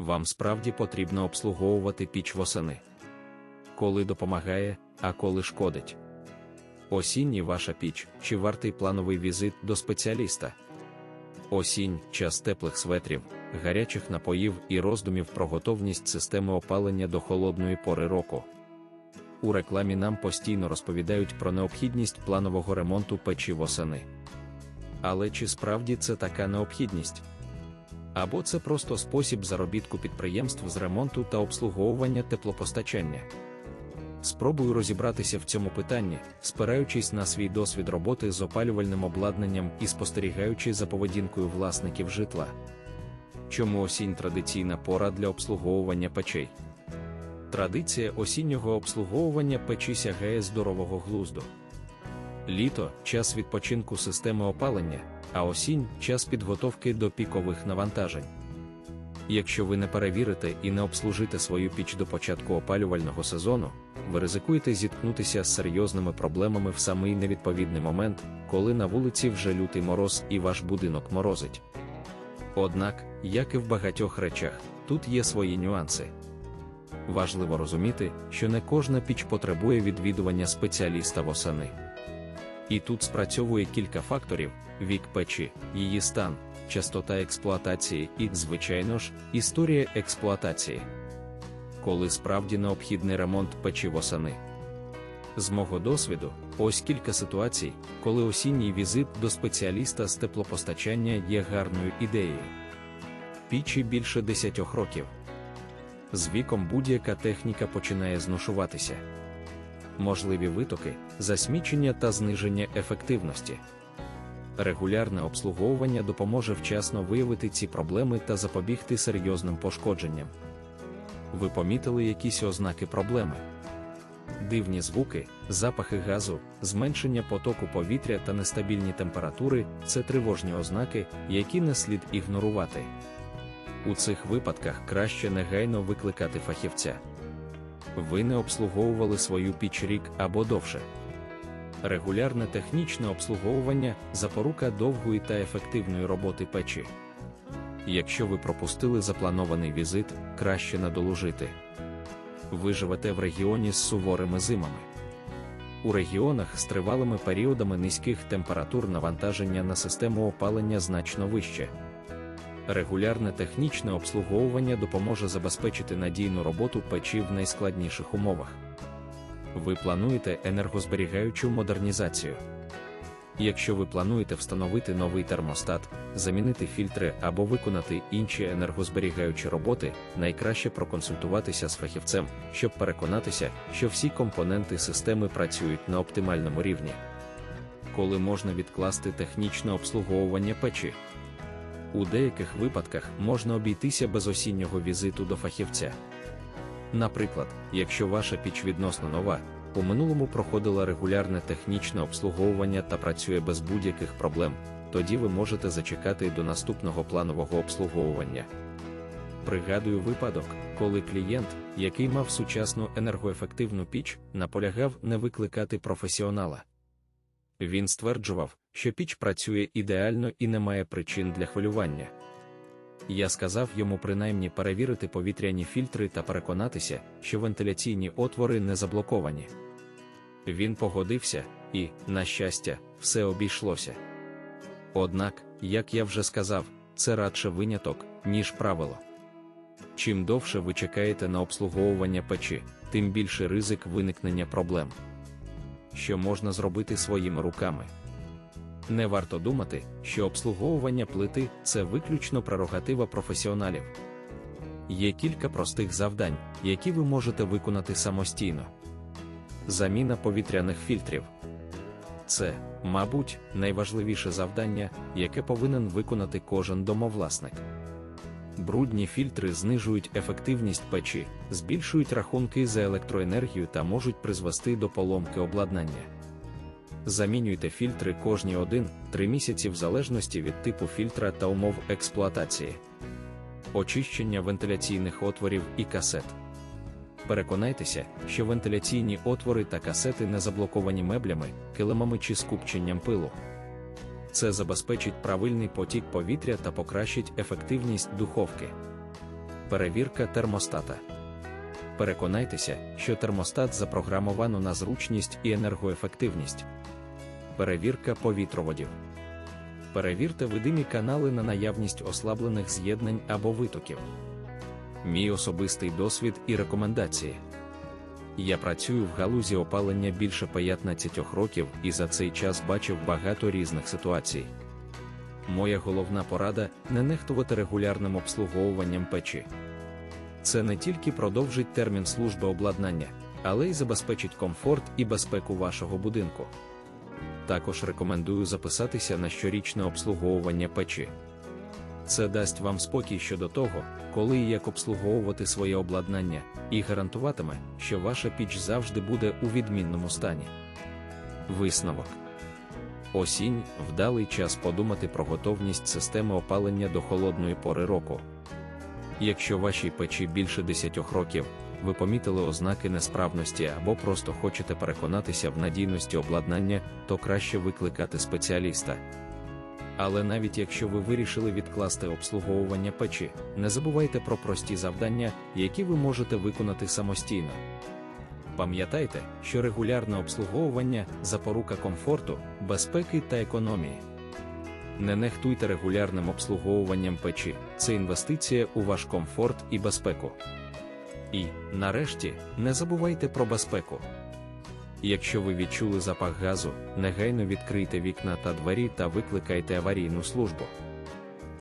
вам справді потрібно обслуговувати піч восени. Коли допомагає, а коли шкодить. Осінні ваша піч чи вартий плановий візит до спеціаліста. Осінь час теплих светрів, гарячих напоїв і роздумів про готовність системи опалення до холодної пори року. У рекламі нам постійно розповідають про необхідність планового ремонту печі восени. Але чи справді це така необхідність? Або це просто спосіб заробітку підприємств з ремонту та обслуговування теплопостачання? Спробую розібратися в цьому питанні, спираючись на свій досвід роботи з опалювальним обладнанням і спостерігаючи за поведінкою власників житла. Чому осінь традиційна пора для обслуговування печей? Традиція осіннього обслуговування печі сягає здорового глузду. Літо час відпочинку системи опалення, а осінь час підготовки до пікових навантажень. Якщо ви не перевірите і не обслужите свою піч до початку опалювального сезону, ви ризикуєте зіткнутися з серйозними проблемами в самий невідповідний момент, коли на вулиці вже лютий мороз і ваш будинок морозить. Однак, як і в багатьох речах, тут є свої нюанси. Важливо розуміти, що не кожна піч потребує відвідування спеціаліста восени. І тут спрацьовує кілька факторів: вік печі, її стан, частота експлуатації і, звичайно ж, історія експлуатації. Коли справді необхідний ремонт печі восени. З мого досвіду, ось кілька ситуацій, коли осінній візит до спеціаліста з теплопостачання є гарною ідеєю. Пічі більше 10 років. З віком будь-яка техніка починає зношуватися. Можливі витоки, засмічення та зниження ефективності. Регулярне обслуговування допоможе вчасно виявити ці проблеми та запобігти серйозним пошкодженням. Ви помітили якісь ознаки проблеми? Дивні звуки, запахи газу, зменшення потоку повітря та нестабільні температури це тривожні ознаки, які не слід ігнорувати. У цих випадках краще негайно викликати фахівця. Ви не обслуговували свою піч рік або довше. Регулярне технічне обслуговування запорука довгої та ефективної роботи печі. Якщо ви пропустили запланований візит, краще надолужити. Ви живете в регіоні з суворими зимами. У регіонах з тривалими періодами низьких температур навантаження на систему опалення значно вище. Регулярне технічне обслуговування допоможе забезпечити надійну роботу печі в найскладніших умовах. Ви плануєте енергозберігаючу модернізацію. Якщо ви плануєте встановити новий термостат, замінити фільтри або виконати інші енергозберігаючі роботи, найкраще проконсультуватися з фахівцем, щоб переконатися, що всі компоненти системи працюють на оптимальному рівні. Коли можна відкласти технічне обслуговування печі. У деяких випадках можна обійтися без осіннього візиту до фахівця. Наприклад, якщо ваша піч відносно нова, у минулому проходила регулярне технічне обслуговування та працює без будь-яких проблем, тоді ви можете зачекати до наступного планового обслуговування. Пригадую випадок, коли клієнт, який мав сучасну енергоефективну піч, наполягав не викликати професіонала. Він стверджував, що піч працює ідеально і не має причин для хвилювання. Я сказав йому принаймні перевірити повітряні фільтри та переконатися, що вентиляційні отвори не заблоковані. Він погодився, і, на щастя, все обійшлося. Однак, як я вже сказав, це радше виняток, ніж правило. Чим довше ви чекаєте на обслуговування печі, тим більше ризик виникнення проблем. Що можна зробити своїми руками. Не варто думати, що обслуговування плити це виключно прерогатива професіоналів. Є кілька простих завдань, які ви можете виконати самостійно. Заміна повітряних фільтрів це, мабуть, найважливіше завдання, яке повинен виконати кожен домовласник. Брудні фільтри знижують ефективність печі, збільшують рахунки за електроенергію та можуть призвести до поломки обладнання. Замінюйте фільтри кожні 1-3 місяці в залежності від типу фільтра та умов експлуатації. Очищення вентиляційних отворів і касет. Переконайтеся, що вентиляційні отвори та касети не заблоковані меблями, килимами чи скупченням пилу. Це забезпечить правильний потік повітря та покращить ефективність духовки. Перевірка термостата. Переконайтеся, що термостат запрограмовано на зручність і енергоефективність. Перевірка повітроводів. Перевірте видимі канали на наявність ослаблених з'єднань або витоків. Мій особистий досвід і рекомендації. Я працюю в галузі опалення більше 15 років і за цей час бачив багато різних ситуацій. Моя головна порада не нехтувати регулярним обслуговуванням печі. Це не тільки продовжить термін служби обладнання, але й забезпечить комфорт і безпеку вашого будинку. Також рекомендую записатися на щорічне обслуговування печі. Це дасть вам спокій щодо того, коли і як обслуговувати своє обладнання, і гарантуватиме, що ваша піч завжди буде у відмінному стані. Висновок Осінь вдалий час подумати про готовність системи опалення до холодної пори року. Якщо вашій печі більше 10 років, ви помітили ознаки несправності або просто хочете переконатися в надійності обладнання, то краще викликати спеціаліста. Але навіть якщо ви вирішили відкласти обслуговування печі, не забувайте про прості завдання, які ви можете виконати самостійно. Пам'ятайте, що регулярне обслуговування запорука комфорту, безпеки та економії. Не нехтуйте регулярним обслуговуванням печі, це інвестиція у ваш комфорт і безпеку. І, нарешті, не забувайте про безпеку. Якщо ви відчули запах газу, негайно відкрийте вікна та двері та викликайте аварійну службу.